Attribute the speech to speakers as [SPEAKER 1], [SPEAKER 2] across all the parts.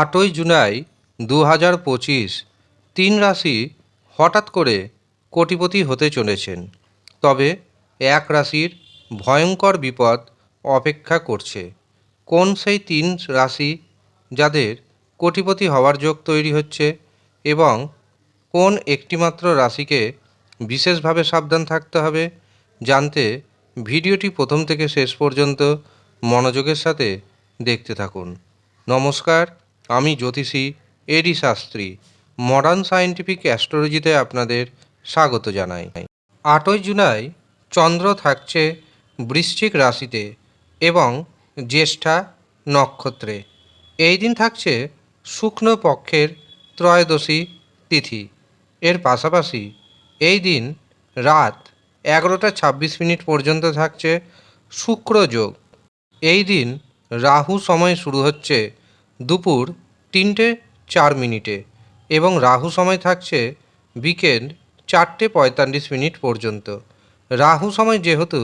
[SPEAKER 1] আটই জুলাই দু হাজার পঁচিশ, তিন রাশি হঠাৎ করে কোটিপতি হতে চলেছেন। তবে এক রাশির ভয়ঙ্কর বিপদ অপেক্ষা করছে। কোন সেই তিন রাশি যাদের কোটিপতি হওয়ার যোগ তৈরি হচ্ছে এবং কোন একটিমাত্র রাশিকে বিশেষভাবে সাবধান থাকতে হবে জানতে ভিডিওটি প্রথম থেকে শেষ পর্যন্ত মনোযোগের সাথে দেখতে থাকুন। নমস্কার আমি জ্যোতিষী A D Shastri modern scientific অ্যাস্ট্রোলজিতে আপনাদের স্বাগত জানাই। আটই জুলাই চন্দ্র থাকছে বৃশ্চিক রাশিতে এবং জ্যেষ্ঠা নক্ষত্রে। এই দিন থাকছে শুক্ল পক্ষের ত্রয়োদশী তিথি। এর পাশাপাশি এই দিন রাত এগারোটা ছাব্বিশ মিনিট পর্যন্ত থাকছে শুক্র যোগ। এই দিন রাহু সময় শুরু হচ্ছে দুপুর তিনটে চার মিনিটে এবং রাহু সময় থাকছে বিকেল চারটে পঁয়তাল্লিশ মিনিট পর্যন্ত। রাহু সময় যেহেতু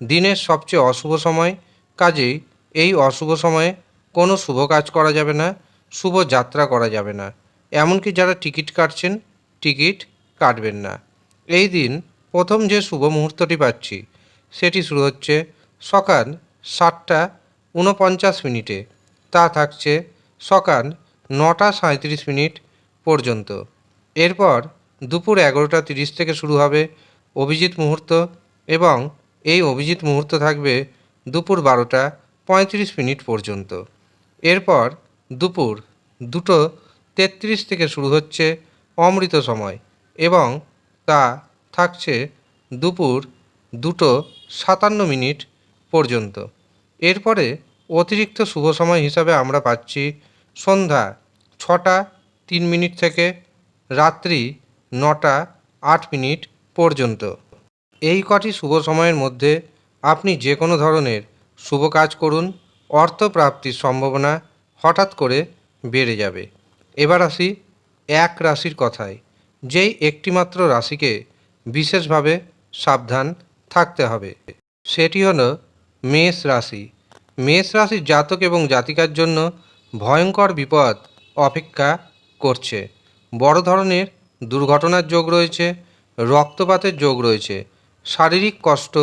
[SPEAKER 1] দিনের সবচেয়ে অশুভ সময়, কাজেই এই অশুভ সময়ে কোনো শুভ কাজ করা যাবে না, শুভ যাত্রা করা যাবে না। এমনকি যারা টিকিট কাটছেন, টিকিট কাটবেন না। এই দিন প্রথম যে শুভ মুহূর্তটি পাচ্ছি, সেটি শুরু হচ্ছে সকাল সাতটা উনপঞ্চাশ মিনিটে। তা থাকছে সকাল নটা সাঁত্রিশ মিনিট পর্যন্ত। এরপর দুপুর এগারোটা তিরিশ থেকে শুরু হবে অভিজিৎ মুহূর্ত এবং এই অভিজিৎ মুহূর্ত থাকবে দুপুর বারোটা পঁয়ত্রিশ মিনিট পর্যন্ত। এরপর দুপুর দুটো তেত্রিশ থেকে শুরু হচ্ছে অমৃত সময় এবং তা থাকছে দুপুর দুটো সাতান্ন মিনিট পর্যন্ত। এরপরে অতিরিক্ত শুভ সময় হিসাবে আমরা পাচ্ছি সন্ধ্যা ছটা তিন মিনিট থেকে রাত্রি নটা আট মিনিট পর্যন্ত। এই কটি শুভ সময়ের মধ্যে আপনি যে কোনো ধরনের শুভ কাজ করুন অর্থ প্রাপ্তির সম্ভাবনা হঠাৎ করে বেড়ে যাবে। এবার আসি এক রাশির কথায়, যেই একটিমাত্র রাশিকে বিশেষভাবে সাবধান থাকতে হবে। সেটি হলো মেষ রাশি। মেষ রাশির জাতক এবং জাতিকার জন্য ভয়ঙ্কর বিপদ অপেক্ষা করছে। বড় ধরনের দুর্ঘটনার যোগ রয়েছে, রক্তপাতের যোগ রয়েছে। শারীরিক কষ্ট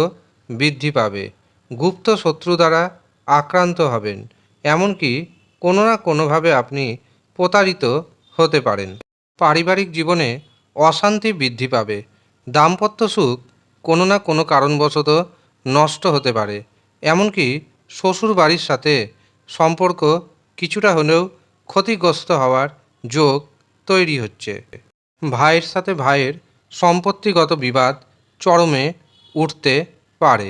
[SPEAKER 1] বৃদ্ধি পাবে। গুপ্ত শত্রু দ্বারা আক্রান্ত হবেন। এমনকি কোনো না কোনোভাবে আপনি প্রতারিত হতে পারেন। পারিবারিক জীবনে অশান্তি বৃদ্ধি পাবে। দাম্পত্য সুখ কোনো না কোনো কারণবশত নষ্ট হতে পারে। এমনকি শ্বশুর বাড়ির সাথে সম্পর্ক কিছুটা হলেও ক্ষতিগ্রস্ত হওয়ার যোগ তৈরি হচ্ছে। ভাইয়ের সাথে ভাইয়ের সম্পত্তিগত বিবাদ চরমে উঠতে পারে।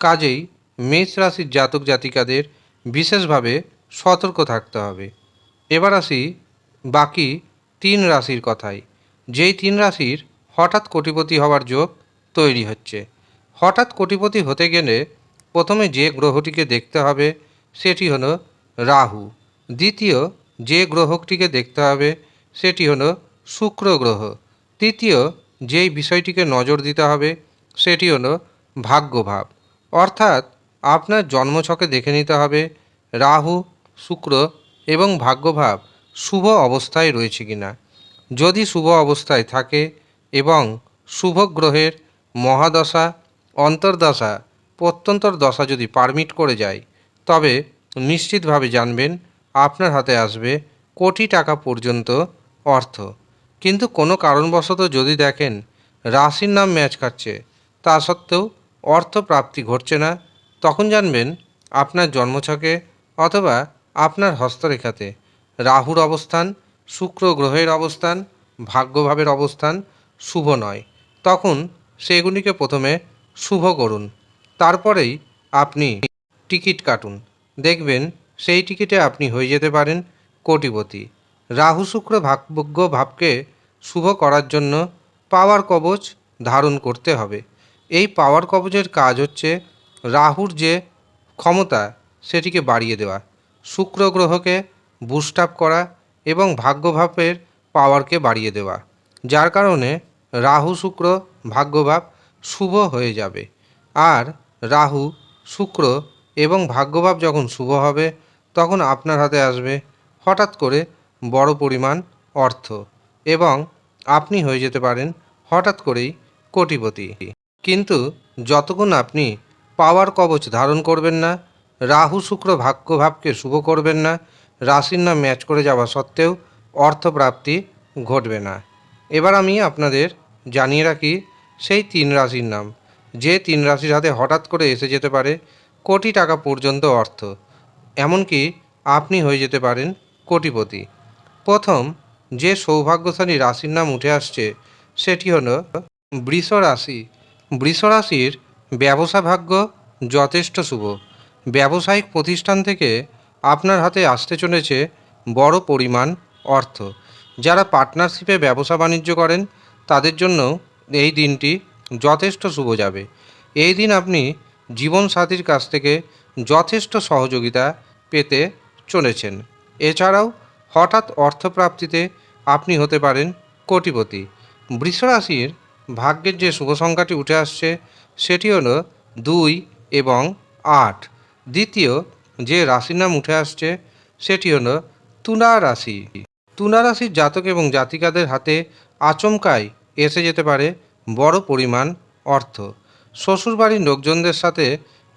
[SPEAKER 1] কাজেই মেষ রাশির জাতক জাতিকাদের বিশেষভাবে সতর্ক থাকতে হবে। এবার আসি বাকি তিন রাশির কথাই যেই তিন রাশির হঠাৎ কোটিপতি হওয়ার যোগ তৈরি হচ্ছে। হঠাৎ কোটিপতি হতে গেলে প্রথমে যে গ্রহটিকে দেখতে হবে সেটি হলো রাহু। দ্বিতীয়, যে গ্রহটিকে দেখতে হবে, সেটি হলো শুক্র গ্রহ। তৃতীয়, যেই বিষয়টিকে নজর দিতে হবে, সেটি হলো ভাগ্যভাব। অর্থাৎ, আপনার জন্মছকে দেখে নিতে হবে, রাহু, শুক্র এবং ভাগ্যভাব শুভ অবস্থায় রয়েছে কিনা। যদি শুভ অবস্থায় থাকে এবং শুভ গ্রহের মহাদশা, অন্তর্দশা, প্রত্যন্তর দশা যদি পারমিট করে যায়, তবে নিশ্চিতভাবে জানবেন আপনার হাতে আসবে কোটি টাকা পর্যন্ত অর্থ। কিন্তু কোনো কারণবশত যদি দেখেন রাশির নাম ম্যাচ খাচ্ছে, তা সত্ত্বেও অর্থ প্রাপ্তি ঘটছে না, তখন জানবেন আপনার জন্মছকে অথবা আপনার হস্তরেখাতে রাহুর অবস্থান, শুক্র গ্রহের অবস্থান, ভাগ্যভাবের অবস্থান শুভ নয়। তখন সেগুলিকে প্রথমে শুভ করুন। তারপরেই আপনি টিকিট কাটুন। দেখবেন সেই টিকিটে আপনি হয়ে যেতে পারেন কোটিপতি। রাহু শুক্র ভাগ্য ভাবকে শুভ করার জন্য পাওয়ার কবচ ধারণ করতে হবে। এই পাওয়ার কবচের কাজ হচ্ছে রাহুর যে ক্ষমতা, সেটিকে বাড়িয়ে দেওয়া, শুক্র গ্রহকে বুস্ট আপ করা এবং ভাগ্যভাবের পাওয়ারকে বাড়িয়ে দেওয়া। যার কারণে রাহু শুক্র ভাগ্যভাব শুভ হয়ে যাবে। আর রাহু শুক্র এবং ভাগ্যভাব যখন শুভ হবে তখন আপনার হাতে আসবে হঠাৎ করে বড় পরিমাণ অর্থ এবং আপনি হয়ে যেতে পারেন হঠাৎ করেই কোটিপতি। কিন্তু যতক্ষণ আপনি পাওয়ার কবচ ধারণ করবেন না, রাহু শুক্র ভাগ্যভাবকে শুভ করবেন না, রাশির নাম ম্যাচ করে যাওয়া সত্ত্বেও অর্থপ্রাপ্তি ঘটবে না। এবার আমি আপনাদের জানিয়ে রাখি সেই তিন রাশির নাম। যে তিন রাশির হাতে হঠাৎ করে এসে যেতে পারে কোটি টাকা পর্যন্ত অর্থ। এমনকি আপনি হয়ে যেতে পারেন কোটিপতি। প্রথম যে সৌভাগ্যশালী রাশির নাম উঠে আসছে, সেটি হল বৃষ রাশি। বৃষ রাশির ব্যবসা ভাগ্য যথেষ্ট শুভ। ব্যবসায়িক প্রতিষ্ঠান থেকে আপনার হাতে আসতে চলেছে বড় পরিমাণ অর্থ। যারা পার্টনারশিপে ব্যবসা বাণিজ্য করেন, তাদের জন্য এই দিনটি যথেষ্ট শুভ যাবে। এই দিন আপনি জীবনসাথীর কাছ থেকে যথেষ্ট সহযোগিতা পেতে চলেছেন। এছাড়াও হঠাৎ অর্থপ্রাপ্তিতে আপনি হতে পারেন কোটিপতি। বৃষরাশির ভাগ্যের যে শুভ সংখ্যাটি উঠে আসছে, সেটি হলো দুই এবং আট। দ্বিতীয় যে রাশির নাম উঠে আসছে, সেটি হলো তুলা রাশি। তুলা রাশির জাতক এবং জাতিকাদের হাতে আচমকায় এসে যেতে পারে বড় পরিমাণ অর্থ। শ্বশুরবাড়ির লোকজনদের সাথে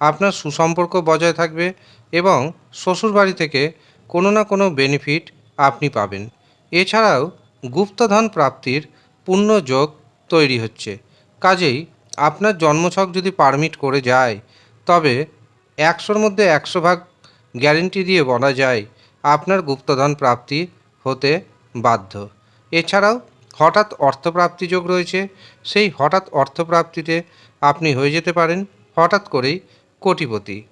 [SPEAKER 1] আপনার সুসম্পর্ক বজায় থাকবে এবং শ্বশুরবাড়ি থেকে কোনো না কোনো বেনিফিট আপনি পাবেন। এছাড়াও গুপ্তধন প্রাপ্তির পূর্ণ যোগ তৈরি হচ্ছে। কাজেই আপনার জন্মছক যদি পারমিট করে যায়, তবে একশোর মধ্যে একশো ভাগ গ্যারেন্টি দিয়ে বলা যায় আপনার গুপ্তধন প্রাপ্তি হতে বাধ্য। এছাড়াও হঠাৎ অর্থপ্রাপ্তি যোগ রয়েছে। সেই হঠাৎ অর্থপ্রাপ্তিতে আপনি হয়ে যেতে পারেন হঠাৎ করেই কোটিপতি।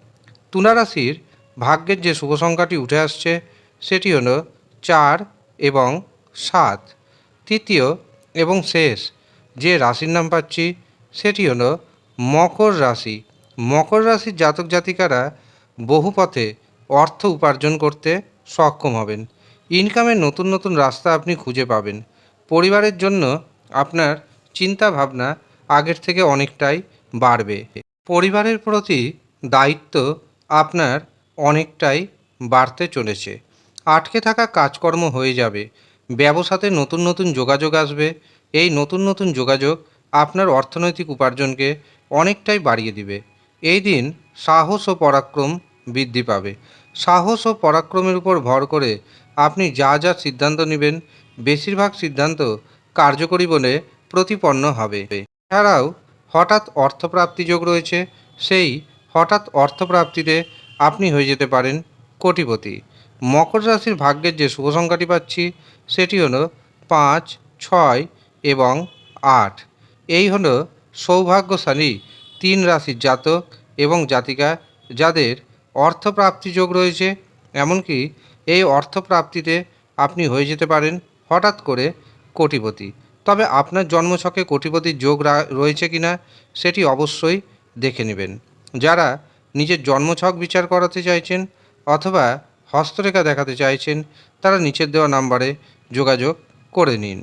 [SPEAKER 1] তুলা রাশির ভাগ্যের যে শুভ সংখ্যাটি উঠে আসছে, সেটি হলো চার এবং সাত। তৃতীয় এবং শেষ যে রাশির নাম পাচ্ছি, সেটি হলো মকর রাশি। মকর রাশির জাতক জাতিকারা বহু পথে অর্থ উপার্জন করতে সক্ষম হবেন। ইনকামের নতুন নতুন রাস্তা আপনি খুঁজে পাবেন। পরিবারের জন্য আপনার চিন্তা ভাবনা আগের থেকে অনেকটাই বাড়বে। পরিবারের প্রতি দায়িত্ব আপনার অনেকটাই বাড়তে চলেছে। আটকে থাকা কাজকর্ম হয়ে যাবে। ব্যবসাতে নতুন নতুন যোগাযোগ আসবে। এই নতুন নতুন যোগাযোগ আপনার অর্থনৈতিক উপার্জনকে অনেকটাই বাড়িয়ে দিবে। এই দিন সাহস ও পরাক্রম বৃদ্ধি পাবে। সাহস ও পরাক্রমের উপর ভর করে আপনি যা যা সিদ্ধান্ত নেবেন, বেশিরভাগ সিদ্ধান্ত কার্যকরী বলে প্রতিপন্ন হবে। এছাড়াও হঠাৎ অর্থপ্রাপ্তি যোগ রয়েছে। সেই হঠাৎ অর্থপ্রাপ্তিতে আপনি হয়ে যেতে পারেন কোটিপতি। মকর রাশির ভাগ্যের যে শুভ সংখ্যাটি পাচ্ছি, সেটি হলো পাঁচ, ছয় এবং আট। এই হলো সৌভাগ্যশালী তিন রাশির জাতক এবং জাতিকা যাদের অর্থপ্রাপ্তি যোগ রয়েছে। এমনকি এই অর্থপ্রাপ্তিতে আপনি হয়ে যেতে পারেন হঠাৎ করে কোটিপতি। তবে আপনার জন্মছকে কোটিপতির যোগ রয়েছে কিনা, সেটি অবশ্যই দেখে নেবেন। যারা নিজের জন্মছক বিচার করাতে চাইছেন অথবা হস্তরেখা দেখাতে চাইছেন, তারা নিচের দেওয়া নাম্বারে যোগাযোগ করে নিন।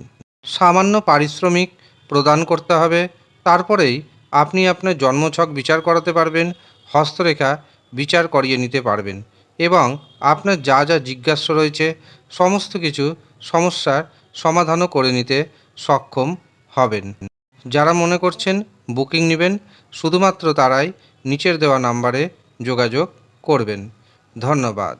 [SPEAKER 1] সামান্য পারিশ্রমিক প্রদান করতে হবে, তারপরেই আপনি আপনার জন্মছক বিচার করাতে পারবেন, হস্তরেখা বিচার করিয়ে নিতে পারবেন এবং আপনার যা যা জিজ্ঞাসা রয়েছে, সমস্ত কিছু সমস্যার সমাধানও করে নিতে সক্ষম হবেন। যারা মনে করছেন বুকিং নেবেন, শুধুমাত্র তারাই নিচের দেওয়া নাম্বারে যোগাযোগ করবেন। ধন্যবাদ।